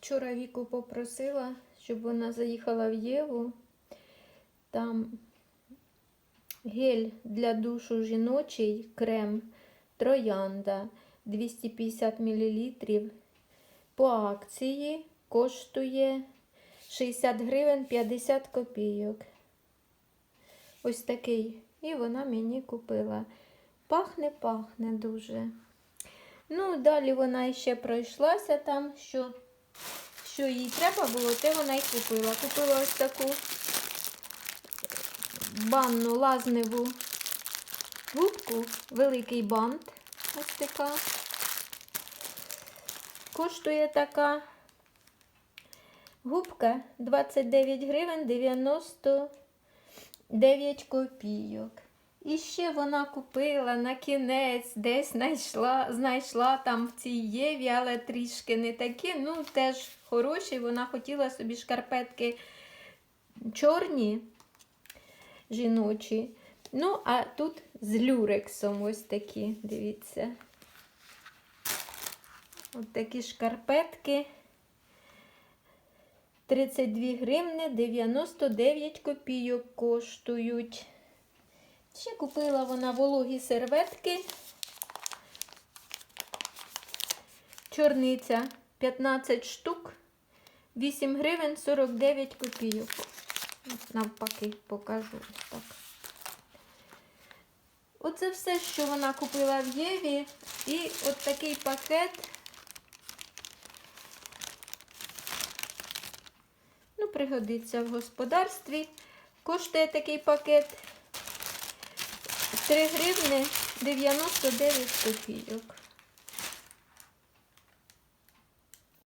вчора Віку попросила, щоб вона заїхала в Єву. Там гель для душу жіночий, крем, троянда 250 мл. По акції коштує 60 гривень 50 копійок. Ось такий. І вона мені купила. Пахне, пахне дуже. Ну, далі вона ще пройшлася там, що, що їй треба було, те вона й купила. Купила ось таку банну лазневу губку, великий бант. Ось така. Коштує така губка 29 гривень 99 копійок. І ще вона купила на кінець, десь знайшла, знайшла там в цій Єві, але трішки не такі. Ну, теж хороші. Вона хотіла собі шкарпетки чорні, жіночі. Ну, а тут з люрексом ось такі, дивіться. Ось такі шкарпетки. 32 гривни 99 копійок коштують. Ще купила вона вологі серветки. Чорниця 15 штук, 8 гривень 49 копійок. Навпаки, покажу так. Оце все, що вона купила в Єві. І от такий пакет. Ну, пригодиться в господарстві. Коштує такий пакет 3 гривни 99 копійок.